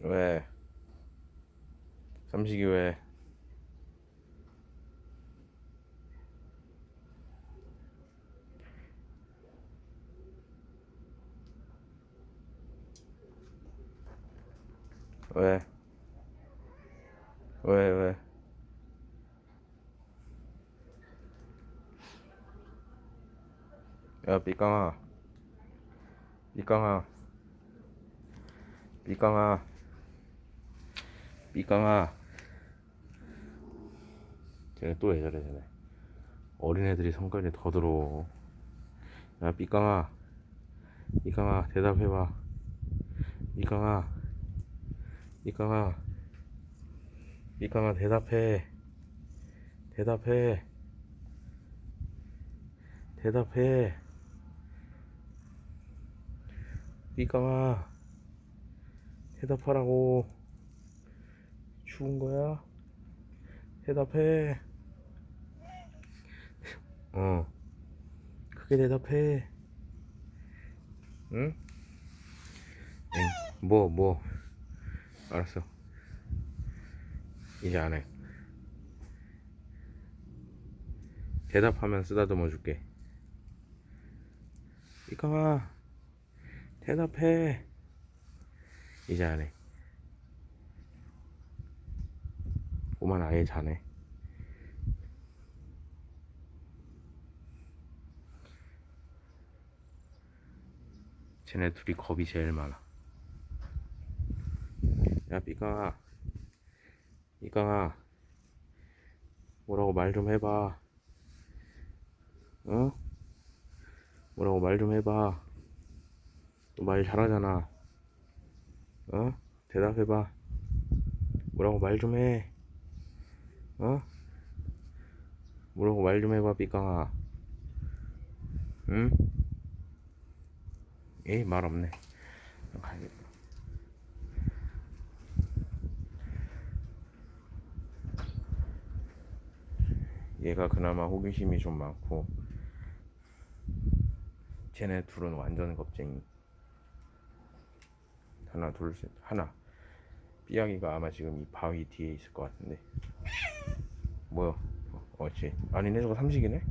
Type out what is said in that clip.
왜? 삼식이 왜? 왜? 왜, 왜? 야, 삐깡아. 삐깡아. 삐깡아. 삐깡아. 쟤네 또 왜 저래, 쟤네. 어린애들이 성깔이 더 들어. 야, 삐깡아. 삐깡아, 대답해봐. 삐깡아. 삐깡아. 삐깡아, 대답해. 대답해. 대답해. 삐깡아. 대답하라고. 죽은 거야? 대답해. 어. 크게 대답해. 응? 응. 뭐, 뭐. 알았어. 이제 안 해. 대답하면 쓰다듬어 줄게. 이강아, 대답해. 이제 안 해. 오만 아예 자네. 쟤네 둘이 겁이 제일 많아. 야, 삐강아. 삐강아. 뭐라고 말 좀 해봐. 어? 뭐라고 말 좀 해봐. 너 말 잘하잖아. 어? 대답해봐. 뭐라고 말 좀 해. 어? 뭐라고 말 좀 해봐, 삐강아. 응? 에이, 말 없네. 가야겠다. 얘가 그나마 호기심이 좀 많고 쟤네 둘은 완전 겁쟁이 하나 둘 셋 하나 삐약이가 아마 지금 이 바위 뒤에 있을 것 같은데. 뭐야? 어, 어찌? 아니네 저거 삼식이네